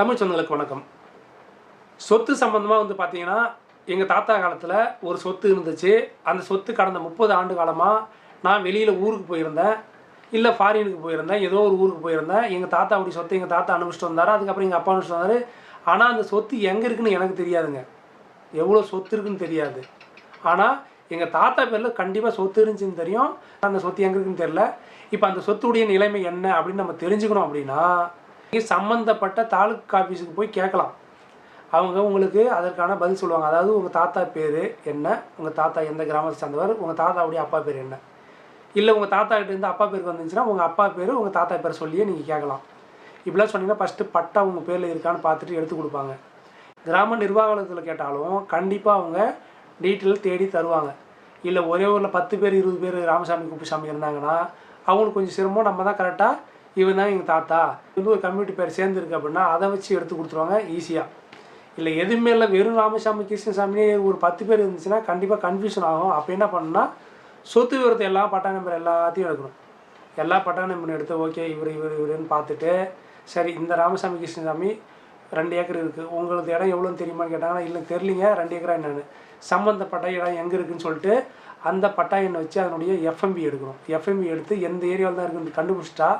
தமிழ் சொந்தங்களுக்கு வணக்கம். சொத்து சம்பந்தமாக வந்து பார்த்தீங்கன்னா எங்கள் தாத்தா காலத்தில் ஒரு சொத்து இருந்துச்சு. அந்த சொத்து கடந்த முப்பது ஆண்டு காலமாக நான் வெளியில் ஊருக்கு போயிருந்தேன். இல்லை ஃபாரினுக்கு போயிருந்தேன். ஏதோ ஒரு ஊருக்கு போயிருந்தேன். எங்கள் தாத்தா அப்படி சொத்து எங்கள் தாத்தா அனுபவிச்சுட்டு வந்தார். அதுக்கப்புறம் எங்கள் அப்பா அனுப்பிச்சிட்டு வந்தார். ஆனால் அந்த சொத்து எங்கே இருக்குன்னு எனக்கு தெரியாதுங்க. எவ்வளோ சொத்து இருக்குன்னு தெரியாது. ஆனால் எங்கள் தாத்தா பேரில் கண்டிப்பாக சொத்து இருந்துச்சுன்னு தெரியும். அந்த சொத்து எங்கே இருக்குன்னு தெரில இப்போ அந்த சொத்துடைய நிலைமை என்ன அப்படின்னு நம்ம தெரிஞ்சுக்கணும் அப்படின்னா சம்மந்தப்பட்ட தாலுக்கா ஆஃபீஸுக்கு போய் கேட்கலாம். அவங்க உங்களுக்கு அதற்கான பதில் சொல்லுவாங்க. அதாவது உங்கள் தாத்தா பேர் என்ன? உங்கள் தாத்தா எந்த கிராமத்தை சார்ந்தவர்? உங்கள் தாத்தாவுடைய அப்பா பேர் என்ன? இல்லை உங்கள் தாத்தா கிட்ட இருந்து அப்பா பேருக்கு வந்துச்சுன்னா உங்கள் அப்பா பேர் உங்கள் தாத்தா பேர் சொல்லியே நீங்கள் கேட்கலாம். இப்படிலாம் சொன்னீங்கன்னா ஃபஸ்ட்டு பட்டா உங்கள் பேரில் இருக்கான்னு பார்த்துட்டு எடுத்து கொடுப்பாங்க. கிராம நிர்வாகத்தில் கேட்டாலும் கண்டிப்பாக அவங்க டீட்டெயில் தேடி தருவாங்க. இல்லை ஒரே ஊரில் பத்து பேர் இருபது பேர் ராமசாமி குப்புசாமி இருந்தாங்கன்னா அவங்களுக்கு கொஞ்சம் சிரமம். நம்ம தான் கரெக்டாக இவன் தான் எங்கள் தாத்தா. இது ஒரு கம்யூனிட்டி பேர் சேர்ந்துருக்கு அப்படின்னா அதை வச்சு எடுத்து கொடுத்துருவாங்க ஈஸியாக இல்லை எதுவுமே இல்லை. வெறும் ராமசாமி கிருஷ்ணசாமி ஒரு பத்து பேர் இருந்துச்சுன்னா கண்டிப்பாக கன்ஃபியூஷன் ஆகும். அப்போ என்ன பண்ணணும்னா சொத்து விவரத்தை எல்லா பட்டா நம்பர் எல்லாத்தையும் எடுக்கணும். எல்லா பட்டா நம்பர் எடுத்து ஓகே இவர் இவர் இவருன்னு பார்த்துட்டு சரி இந்த ராமசாமி கிருஷ்ணசாமி ரெண்டு ஏக்கர் இருக்குது உங்களுக்கு இடம் எவ்வளோன்னு தெரியுமான்னு கேட்டாங்கன்னா இல்லை தெரிலிங்க ரெண்டு ஏக்கரா என்னென்னு. சம்மந்தப்பட்ட இடம் எங்கே இருக்குதுன்னு சொல்லிட்டு அந்த பட்டா எண்ணை வச்சு அதனுடைய எஃப்எம்பி எடுக்கணும். எஃப்எம்பி எடுத்து எந்த ஏரியாவில் தான் இருக்குன்னு கண்டுபிடிச்சிட்டா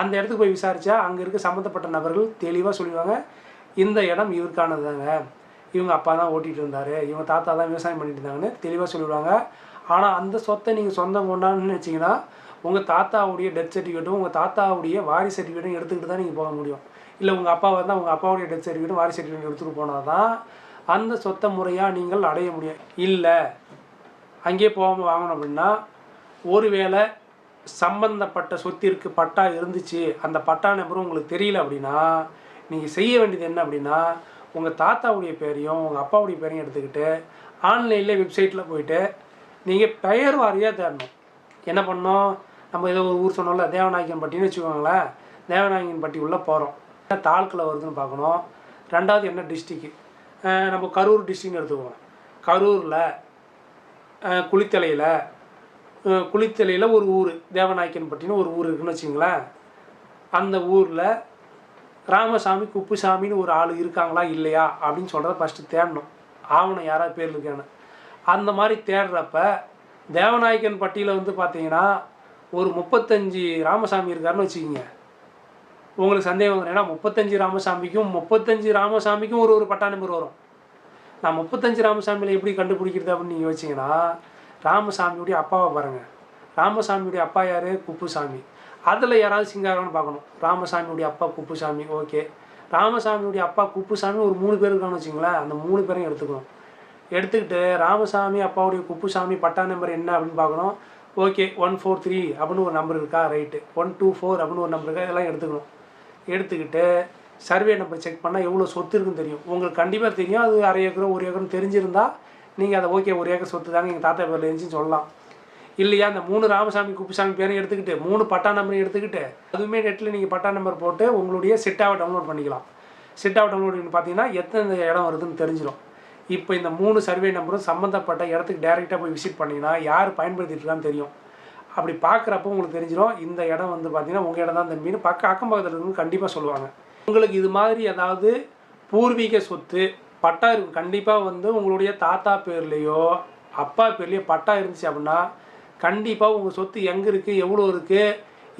அந்த இடத்துக்கு போய் விசாரித்தா அங்கே இருக்க சம்மந்தப்பட்ட நபர்கள் தெளிவாக சொல்லிடுவாங்க. இந்த இடம் இவருக்கானது தாங்க இவங்க அப்பா தான் ஓட்டிகிட்டு இருந்தார். இவங்க தாத்தா தான் விவசாயம் பண்ணிட்டு இருந்தாங்கன்னு தெளிவாக சொல்லிவிடுவாங்க ஆனால் அந்த சொத்தை நீங்கள் சொந்தம் கொண்டான்னு வச்சிங்கன்னா உங்கள் தாத்தாவுடைய டெத் சர்டிஃபிகேட்டும் உங்கள் தாத்தாவுடைய வாரி சர்டிஃபிகேட்டும் எடுத்துக்கிட்டு தான் நீங்கள் போக முடியும். இல்லை உங்கள் அப்பா வந்தால் உங்கள் அப்பாவுடைய டெத் சர்டிஃபிகேட்டும் வாரி சர்டிஃபிகேட் எடுத்துகிட்டு போனால் தான் அந்த சொத்தை முறையாக நீங்கள் அடைய முடியும். இல்லை அங்கேயே போகாமல் வாங்கணும் அப்படின்னா ஒருவேளை சம்பந்தப்பட்ட சொத்திற்கு பட்டா இருந்துச்சு அந்த பட்டா நம்பரும் உங்களுக்கு தெரியல அப்படின்னா நீங்கள் செய்ய வேண்டியது என்ன அப்படின்னா உங்கள் தாத்தாவுடைய பேரையும் உங்கள் அப்பாவுடைய பேரையும் எடுத்துக்கிட்டு ஆன்லைனில் வெப்சைட்டில் போயிட்டு நீங்கள் பெயர் வாரியாக தேடணும். என்ன பண்ணோம் நம்ம ஏதோ ஒரு ஊர் சொன்னோம்ல தேவநாயகன் பட்டின்னு வச்சுக்கோங்களேன் தேவநாயகன் பட்டி உள்ளே போகிறோம் என்ன தாலுக்கில் வருதுன்னு பார்க்கணும். ரெண்டாவது என்ன டிஸ்ட்ரிக்கு நம்ம கரூர் டிஸ்ட்ரிக்னு எடுத்துக்குவோம். கரூரில் குளித்தலையில் குளித்தலையில் ஒரு ஊர் தேவநாயக்கன்பட்டின்னு ஒரு ஊர் இருக்குன்னு வச்சுங்களேன். அந்த ஊரில் ராமசாமி குப்புசாமின்னு ஒரு ஆள் இருக்காங்களா இல்லையா அப்படின்னு சொல்கிறத ஃபஸ்ட்டு தேடணும். ஆவணம் யாராவது பேர் இருக்கான்னு அந்த மாதிரி தேடுறப்ப தேவநாயக்கன் பட்டியில் வந்து பார்த்தீங்கன்னா ஒரு முப்பத்தஞ்சு ராமசாமி இருக்காருன்னு வச்சுக்கிங்க. உங்களுக்கு சந்தேகம் வந்துடும் ஏன்னா முப்பத்தஞ்சு ராமசாமிக்கும் முப்பத்தஞ்சு ராமசாமிக்கும் ஒரு ஒரு பட்டா நம்பர் வரும். நான் முப்பத்தஞ்சு ராமசாமியில் எப்படி கண்டுபிடிக்கிறது அப்படின்னு நீங்கள் வச்சிங்கன்னா ராமசாமியுடைய அப்பாவை பாருங்கள் ராமசாமியுடைய அப்பா யார்? குப்புசாமி. அதில் யாராவது சிங்காரம்னு பார்க்கணும். ராமசாமியுடைய அப்பா குப்புசாமி. ஓகே. ராமசாமியுடைய அப்பா குப்புசாமி ஒரு மூணு பேர் இருக்கான்னு வச்சுங்களேன். அந்த மூணு பேரையும் எடுத்துக்கணும். எடுத்துக்கிட்டு ராமசாமி அப்பாவுடைய குப்புசாமி பட்டா நம்பர் என்ன அப்படின்னு பார்க்கணும். ஓகே ஒன் ஃபோர் த்ரீ அப்படின்னு ஒரு நம்பர் இருக்கா? ரைட்டு ஒன் டூ ஃபோர் அப்படின்னு ஒரு நம்பர் இருக்கா? இதெல்லாம் எடுத்துக்கணும். எடுத்துக்கிட்டு சர்வே நம்பர் செக் பண்ணால் எவ்வளோ சொத்து இருக்குன்னு தெரியும். உங்களுக்கு கண்டிப்பாக தெரியும். அது அரை ஏக்கரோ ஒரு ஏக்கரும் தெரிஞ்சிருந்தால் நீங்கள் அதை ஓகே ஒரு ஏக்கர் சொத்து தாங்க எங்கள் தாத்தா பேரில் இருந்துச்சுன்னு சொல்லலாம். இல்லையா அந்த மூணு ராமசாமி குப்புசாமி பேரையும் எடுத்துக்கிட்டு மூணு பட்டா நம்பரையும் எடுத்துக்கிட்டு அதுவுமே நெட்டில் நீங்கள் பட்டா நம்பர் போட்டு உங்களுடைய சிட்டாவை டவுன்லோட் பண்ணிக்கலாம். சிட்டாவை டவுன்லோட் பண்ணி பார்த்தீங்கன்னா எத்தனை இடம் வருதுன்னு தெரிஞ்சிடும். இப்போ இந்த மூணு சர்வே நம்பரும் சம்மந்தப்பட்ட இடத்துக்கு டைரெக்டாக போய் விசிட் பண்ணிங்கன்னா யார் பயன்படுத்திட்டுருக்கான்னு தெரியும். அப்படி பார்க்குறப்போ உங்களுக்கு தெரிஞ்சிடும் இந்த இடம் வந்து பார்த்தீங்கன்னா உங்கள் இடம் தான் இந்த மீன் பக்கம் அக்கம் பக்கத்தில் இருந்து கண்டிப்பாக சொல்லுவாங்க. உங்களுக்கு இது மாதிரி ஏதாவது பூர்வீக சொத்து பட்டா இருக்கும் கண்டிப்பாக வந்து உங்களுடைய தாத்தா பேர்லேயோ அப்பா பேர்லேயோ பட்டா இருந்துச்சு அப்படின்னா கண்டிப்பாக உங்கள் சொத்து எங்கே இருக்குது எவ்வளோ இருக்குது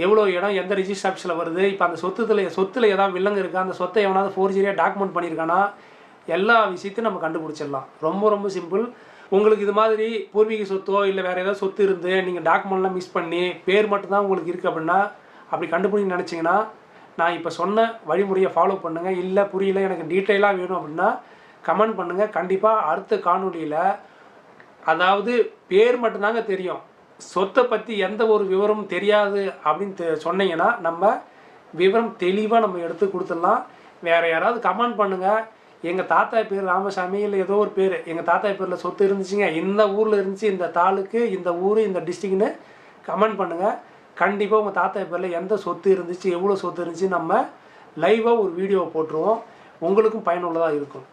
எவ்வளோ இடம் எந்த ரிஜிஸ்டர் ஆஃபீஸில் வருது. இப்போ அந்த சொத்துல சொத்தில் ஏதாவது வில்லங்கு இருக்கா அந்த சொத்தை எவனாவது ஃபோர்ஜரியாக டாக்குமெண்ட் பண்ணியிருக்கானா எல்லா விஷயத்தையும் நம்ம கண்டுபிடிச்சிடலாம். ரொம்ப ரொம்ப சிம்பிள் உங்களுக்கு இது மாதிரி பூர்வீக சொத்தோ இல்லை வேறு ஏதாவது சொத்து இருந்து நீங்கள் டாக்குமெண்ட்லாம் மிஸ் பண்ணி பேர் மட்டும்தான் உங்களுக்கு இருக்குது அப்படின்னா அப்படி கண்டுபிடிக்க நினச்சிங்கன்னா நான் இப்போ சொன்ன வழிமுறையை ஃபாலோ பண்ணுங்கள் இல்லை புரியல எனக்கு டீட்டெயிலாக வேணும் அப்படின்னா கமெண்ட் பண்ணுங்கள் கண்டிப்பாக அடுத்த காணொலியில் அதாவது பேர் மட்டும்தாங்க தெரியும். சொத்தை பற்றி எந்த ஒரு விவரமும் தெரியாது அப்படின்னு தெ- சொன்னீங்கன்னா நம்ம விவரம் தெளிவாக நம்ம எடுத்து கொடுத்துடலாம். வேறு யாராவது கமெண்ட் பண்ணுங்கள் எங்கள் தாத்தா பேர் ராமசாமி இல்லை ஏதோ ஒரு பேர். எங்கள் தாத்தா பேரில் சொத்து இருந்துச்சுங்க. இந்த ஊரில் இருந்துச்சு இந்த தாலுக்கு இந்த ஊர் இந்த டிஸ்ட்ரிக்னு கமெண்ட் பண்ணுங்கள் கண்டிப்பாக உங்கள் தாத்தா பேரில் எந்த சொத்து இருந்துச்சு எவ்வளோ சொத்து இருந்துச்சு நம்ம லைவாக ஒரு வீடியோவை போட்டுருவோம். உங்களுக்கும் பயனுள்ளதாக இருக்கும்.